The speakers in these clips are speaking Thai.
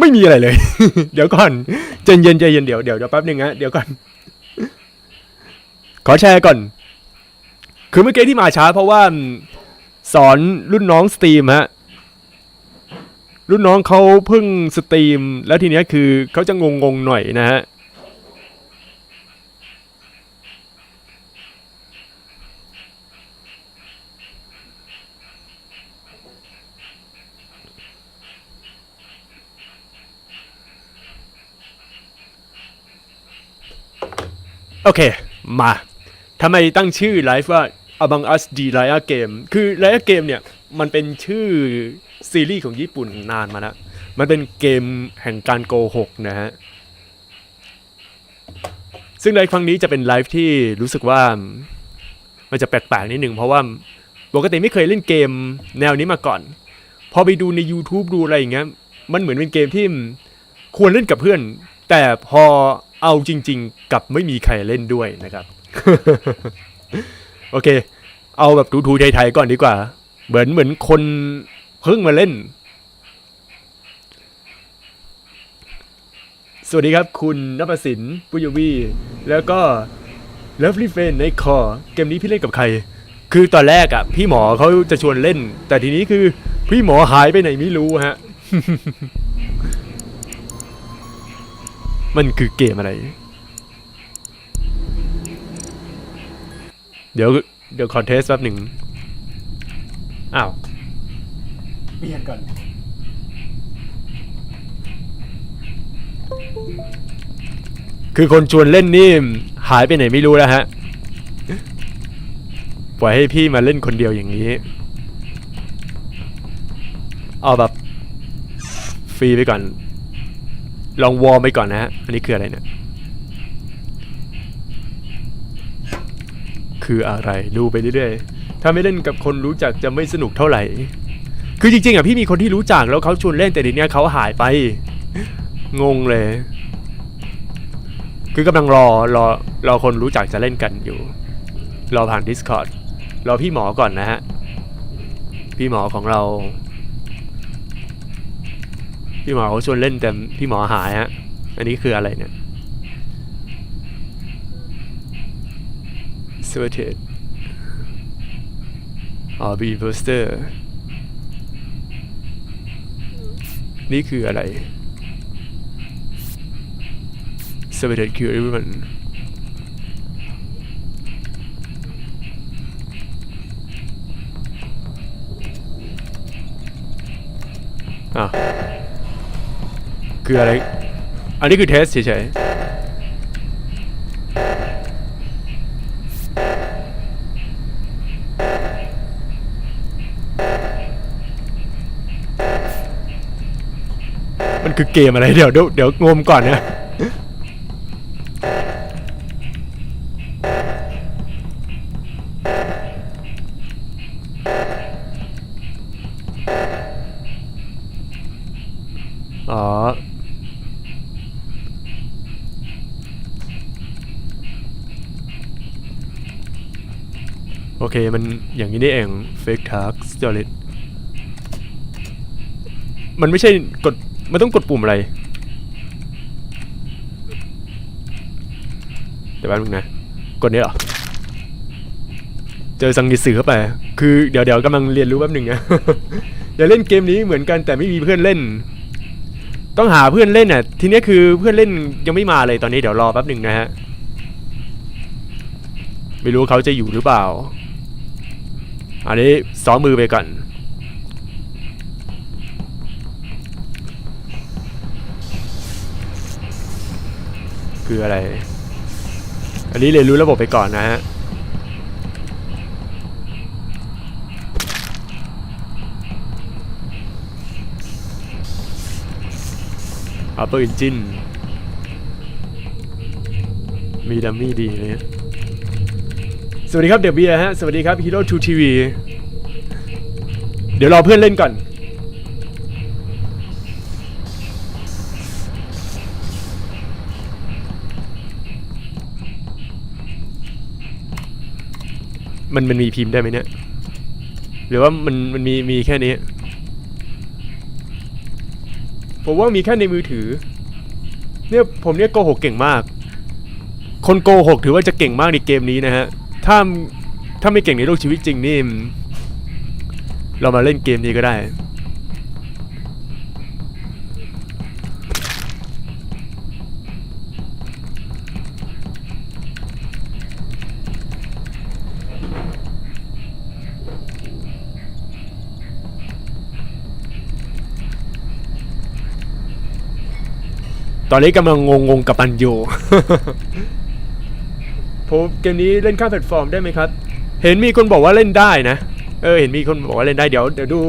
ไม่มีอะไรเลย เดี๋ยวก่อนใจเย็นใจเย็นเดี๋ยวเดี๋ยวเดี๋ยวแป๊บหนึงฮะเดี๋ยวก่อน ขอแชร์ก่อน คือเมื่อกี้ที่มาช้า เพราะว่าสอนรุ่นน้องสตรีมฮะ รุ่นน้องเขาเพิ่งสตรีม แล้วทีเนี้ยคือเขาจะงงงหน่อยนะฮะ โอเค มาทำไมตั้งชื่อไลฟ์ว่า Among Us The Raya Game คือ Raya Game เนี่ย มันเป็นชื่อซีรีส์ของญี่ปุ่นนานมาแล้วมันเป็นเกมแห่งการโกหกนะฮะ ซึ่งไลฟ์ครั้งนี้จะเป็นไลฟ์ที่รู้สึกว่ามันจะแปลกๆนิดหนึ่งเพราะว่าปกติไม่เคยเล่นเกมแนวนี้มาก่อน พอไปดูใน YouTube ดูอะไรอย่างเงี้ย มันเหมือนเป็นเกมที่ควรเล่นกับเพื่อน แต่พอ เอาจริง ๆ กับไม่มีใครเล่นด้วยนะครับ โอเค เอาแบบทูๆไทยๆก่อนดีกว่า เหมือนเหมือนคนเพิ่งมาเล่น สวัสดีครับ คุณนภสินปุยวี แล้วก็เลิฟลี่เฟนในคอเกมนี้พี่เล่นกับใคร คือตอนแรกอะ พี่หมอเขาจะชวนเล่น แต่ทีนี้คือพี่หมอหายไปไหนไม่รู้ฮะ มันคือเกมอะไร เดี๋ยวเดี๋ยวคอนเทสแป๊บหนึ่ง อ้าวเปลี่ยนก่อน คือคนชวนเล่นนี่หายไปไหนไม่รู้แล้วฮะ ปล่อยให้พี่มาเล่นคนเดียวอย่างนี้ เอาแบบ ฟรีไปก่อน ลองวอร์มไปก่อนนะฮะ อันนี้คืออะไรเนี่ย คืออะไร ดูไปเรื่อยๆ ถ้าไม่เล่นกับคนรู้จักจะไม่สนุกเท่าไหร่ คือจริงๆอะพี่มีคนที่รู้จักแล้วเขาชวนเล่นแต่ทีเนี้ยเขาหายไป งงเลย คือกำลังรอรอรอคนรู้จักจะเล่นกันอยู่ รอผ่าน Discord รอพี่หมอก่อนนะฮะ พี่หมอของเรา พี่หมอเขาชวนเล่นแต่พี่หมอหายฮะ อันนี้คืออะไรเนี่ย s w e t e d อ๋อ Be Poster นี่คืออะไร s w e t e d Kill Everyone อะ คืออะไร อันนี้คือเทสเฉยๆ มันคือเกมอะไรเดี๋ยวเดี๋ยวงมก่อนนะ โอเค มันอย่างนี้นี่เอง fake task storage มันไม่ใช่กด มันต้องกดปุ่มอะไร เดี๋ยวแป๊บนึงนะ กดนี้เหรอ เจอสังนิสือเข้าไป คือเดี๋ยวเดี๋ยวกำลังเรียนรู้แป๊บหนึ่งนะ อย่าเล่นเกมนี้เหมือนกันแต่ไม่มีเพื่อนเล่น ต้องหาเพื่อนเล่นอะ ทีนี้คือเพื่อนเล่นยังไม่มาเลยตอนนี้เดี๋ยวรอแป๊บหนึ่งนะฮะ ไม่รู้เขาจะอยู่หรือเปล่า อันนี้ซ้อมมือไปก่อน คืออะไร อันนี้เรียนรู้ระบบไปก่อนนะฮะ Upper Engine มีดัมมี่ดีเลยฮะ สวัสดีครับเดบียร์ฮะ สวัสดีครับ Hero 2 TV เดี๋ยวรอเพื่อนเล่นก่อน มันมันมีพิมพ์ได้ไหมเนี่ย หรือว่ามันมันมีมีแค่นี้ ผมว่ามีแค่ในมือถือ เนี่ยผมเนี่ยโกหกเก่งมาก คนโกหกถือว่าจะเก่งมากในเกมนี้นะฮะ ถ้าถ้าไม่เก่งในโลกชีวิตจริงนี่ เรามาเล่นเกมนี้ก็ได้ ตอนนี้กำลังงงๆกับมันอยู่ ผมเกมนี้เล่นข้ามแพลตฟอร์มได้ไหมครับ เห็นมีคนบอกว่าเล่นได้นะ เออ เห็นมีคนบอกว่าเล่นได้ เดี๋ยวเดี๋ยวดู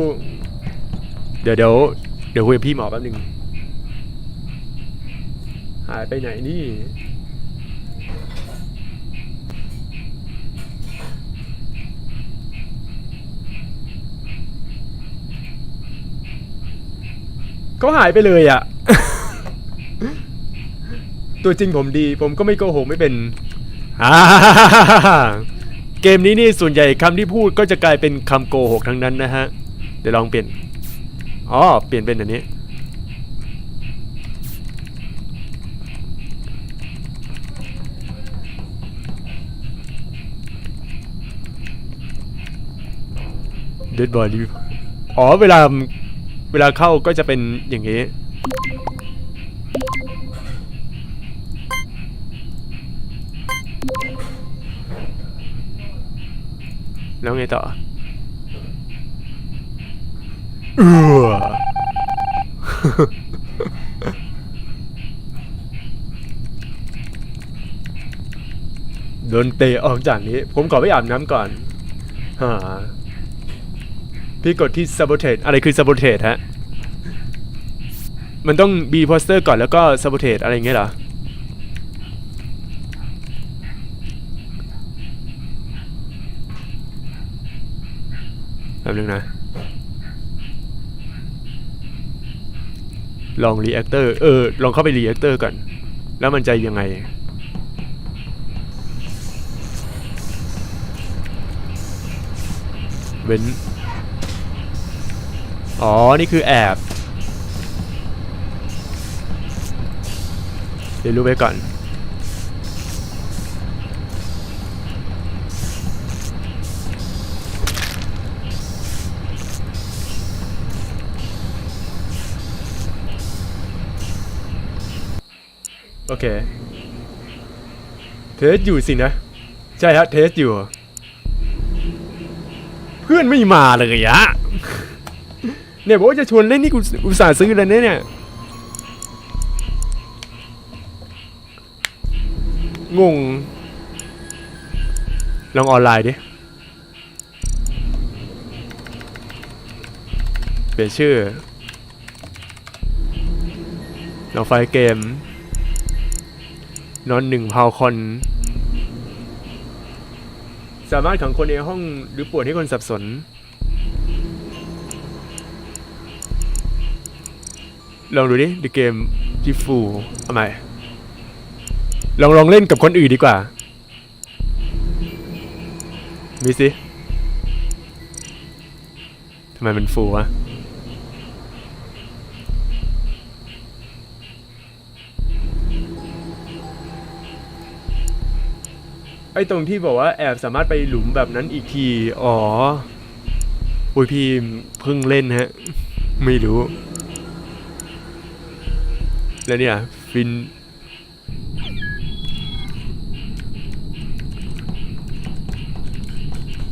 เดี๋ยวเดี๋ยวเดี๋ยวคุยกับพี่หมอแป๊บนึง หายไปไหนนี่เขาหายไปเลยอะ ตัวจริงผมดี ผมก็ไม่โกหกไม่เป็น อ่าเกมนี้นี่ส่วนใหญ่คำที่พูดก็จะกลายเป็นคำโกหกทั้งนั้นนะฮะ เดี๋ยวลองเปลี่ยน อ๋อ เปลี่ยนเป็นอันนี้ เดดบอดี้อ๋อ เวลา เวลาเข้าก็จะเป็นอย่างนี้ แล้วไงต่อเออโดนเตะออกจากนี้ ผมขอไปอาบน้ำก่อนฮะพี่กดที่ sabotage อะไรคือ sabotage ฮะ มันต้อง be poster ก่อนแล้วก็ sabotage อะไรอย่างเงี้ยเหรอ ป๊บนึงนะ ลอง reactor เออ ลองเข้าไป reactor ก่อน แล้วมันจะยังไง เว้น อ๋อ นี่คือแอบเดี๋ยวรู้ไปก่อน โอเค เทสอยู่สินะ ใช่ฮะเทสอยู่ เพื่อนไม่มาเลยอะเนี่ยบอกว่าจะชวนเล่นนี่กูอุตส่าห์ซื้อแล้วเนี่ย งง ลองออนไลน์ดิ เปลี่ยนชื่อลองไฟล์เกม นอนหนึ่งพาวคอน สามารถขังคนในห้องหรือปวดให้คนสับสน ลองดูดิดูเกมที่ฟูทำไมลองลองเล่นกับคนอื่นดีกว่า มีสิทำไมมันฟูวะ อ้ตรงที่บอกว่าแอบสามารถไปหลุมแบบนั้นอีกที อ๋ออุ้ยพี่เพิ่งเล่นฮะ ไม่รู้ แล้วเนี่ย ฟิน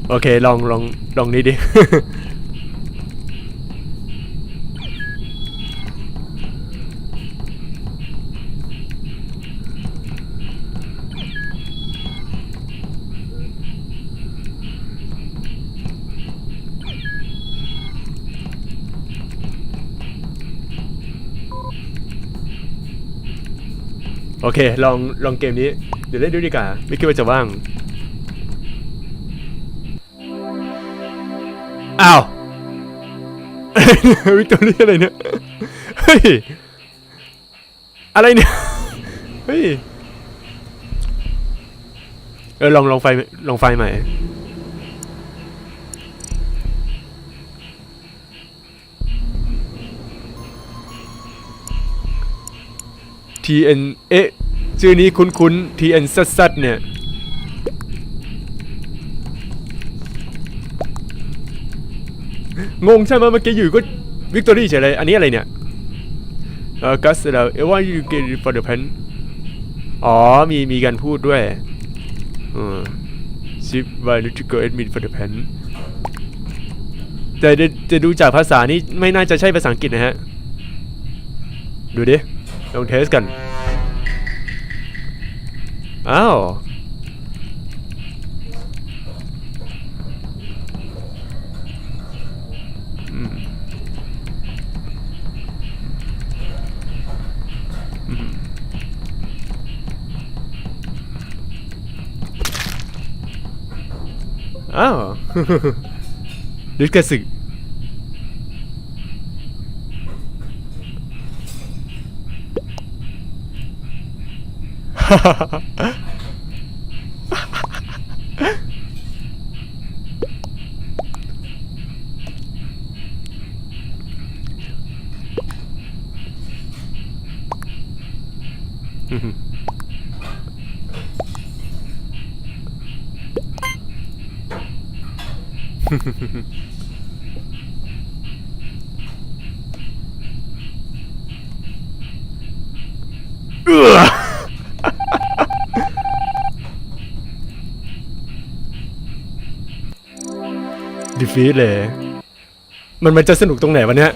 โอเค ลองลองลองนี้ดิ เค ลองลองเกมนี้ เดี๋ยวเล่นด้วยดีกว่า ไม่คิดว่าจะว่าง อ้าว วิกตอรี่อะไรเนี่ย เฮ้ย อะไรเนี่ย เฮ้ย เออ ลองลองไฟลองไฟใหม่ทีเอ็นเอ ชื่อนี้คุ้นๆ TN ซัดซัดเนี่ย งงใช่ไหมเมื่อกี้อยู่ก็วิกตอรี่เฉยเลย อันนี้อะไรเนี่ย เออกัสแล้วเอว่า you get it for the pen อ๋อ มีมีการพูดด้วยอืม ship by n u t r i c o admin for the pen แต่จะจะดูจากภาษานี้ไม่น่าจะใช่ภาษาอังกฤษนะฮะ ดูดิ ลองเทสกัน อ้าวอืมอืมอ้าวลิขสิทธิ์ เออดีฟีดเลย มันมันจะสนุกตรงไหนวะเนี่ย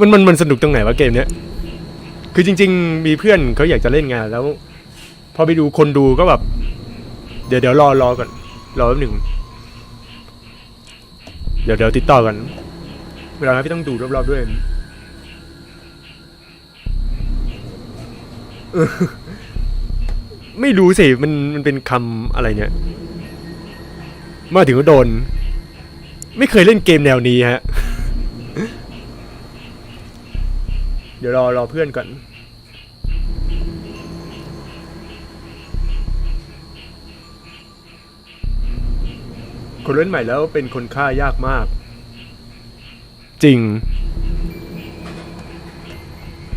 มันมันมันสนุกตรงไหนวะเกมเนี้ย คือจริง ๆ มีเพื่อนเขาอยากจะเล่นงานแล้ว พอไปดูคนดูก็แบบ เดี๋ยวเดี๋ยวรอรอก่อน รอแป๊บหนึ่ง เดี๋ยวเดี๋ยวติดต่อกัน เวลาพี่ต้องดูรอบๆด้วย ไม่รู้สิ มันมันเป็นคำอะไรเนี่ย มาถึงก็โดน ไม่เคยเล่นเกมแนวนี้ฮะ เดี๋ยวรอรอเพื่อนก่อน คนเล่นใหม่แล้วเป็นคนฆ่ายากมาก จริง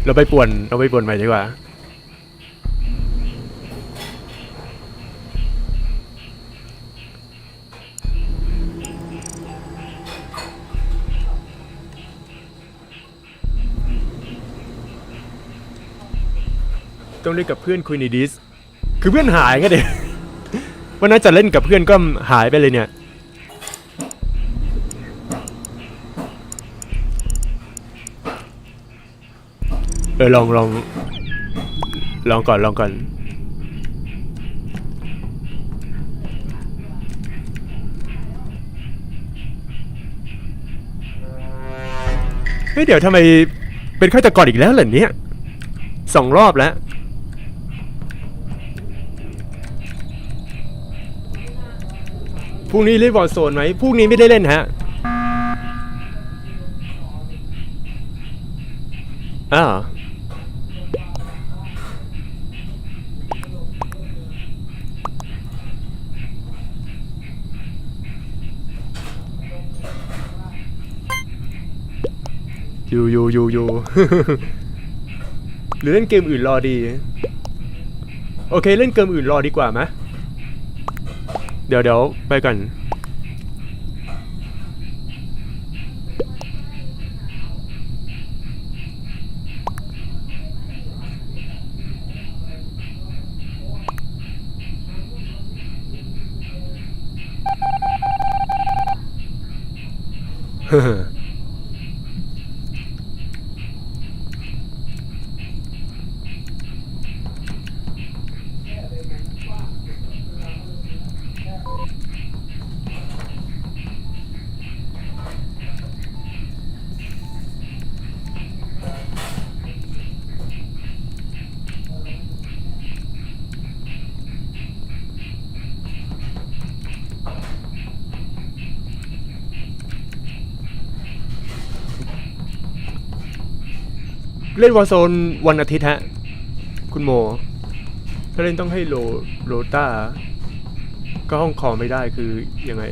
เราไปป่วน เราไปป่วนใหม่ดีกว่า ต้องเล่นกับเพื่อนคุยในดิส คือเพื่อนหายก็เด็วันนั้นจะเล่นกับเพื่อนก็หายไปเลยเนี่ย เออลองลองลองก่อนลองก่อนเฮ้ยเดี๋ยวทำไมเป็นฆาตกรอีกแล้วเหรอเนี่ยสองรอบแล้ว พรุ่งนี้เล่นบอลโซนไหมพรุ่งนี้ไม่ได้เล่นฮะอ้าวอยู่อยู่อยู่อยู่หรือเล่นเกมอื่นรอดี โอเค เล่นเกมอื่นรอดีกว่าไหม เดี๋ยวเดี๋ยวไปก่อน เล่นวอร์โซนวันอาทิตย์ฮะ คุณโม ถ้าเล่นต้องให้โลโลต้า ก็ห้องคอไม่ได้คือยังไง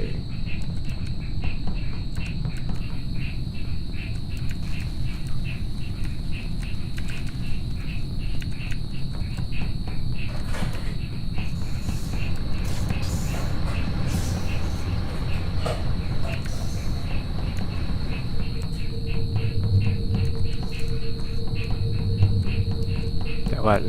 ก่อน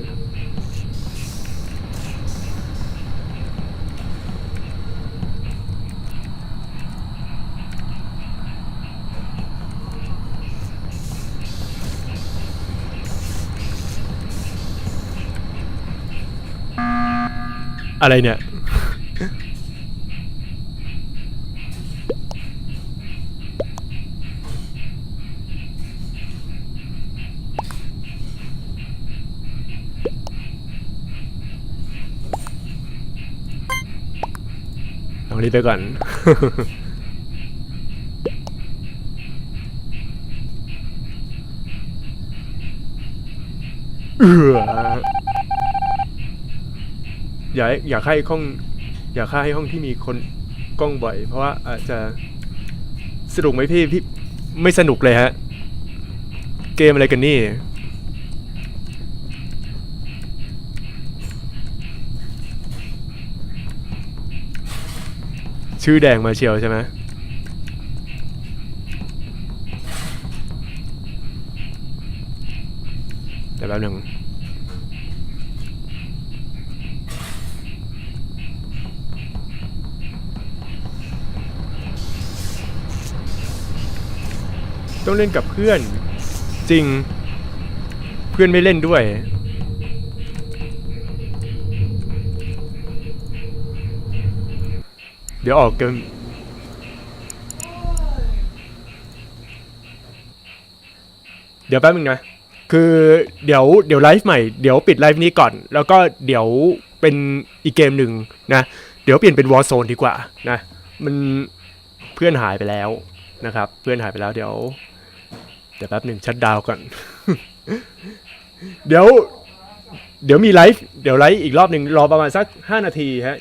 อะไรเนี่ย ลอง รีบไปก่อน เอออยากอยากให้ห้อง อยากให้ห้องที่มีคนกล้องบ่อย เพราะว่าอาจจะสนุกไหมพี่พี่ไม่สนุกเลยฮะ เกมอะไรกันนี่ ชื่อแดงมาเชียวใช่ไหมเดี๋ยวแป๊บหนึ่งต้องเล่นกับเพื่อน จริง เพื่อนไม่เล่นด้วย เดี๋ยวออกเกมเดี๋ยวแป๊บนึงนะ คือเดี๋ยวเดี๋ยวไลฟ์ใหม่ เดี๋ยวปิดไลฟ์นี้ก่อน แล้วก็เดี๋ยวเป็นอีกเกมหนึ่งนะ เดี๋ยวเปลี่ยนเป็นวอ r z โซนดีกว่านะ มันเพื่อนหายไปแล้วนะครับ เพื่อนหายไปแล้วเดี๋ยว เดี๋ยวแป๊บหนึ่งชัดดาวก่อน เดี๋ยว เดี๋ยวมีไลฟ์ เดี๋ยวไลฟ์อีกรอบหนึ่งรอประมาณสัก 5 นาทีฮะ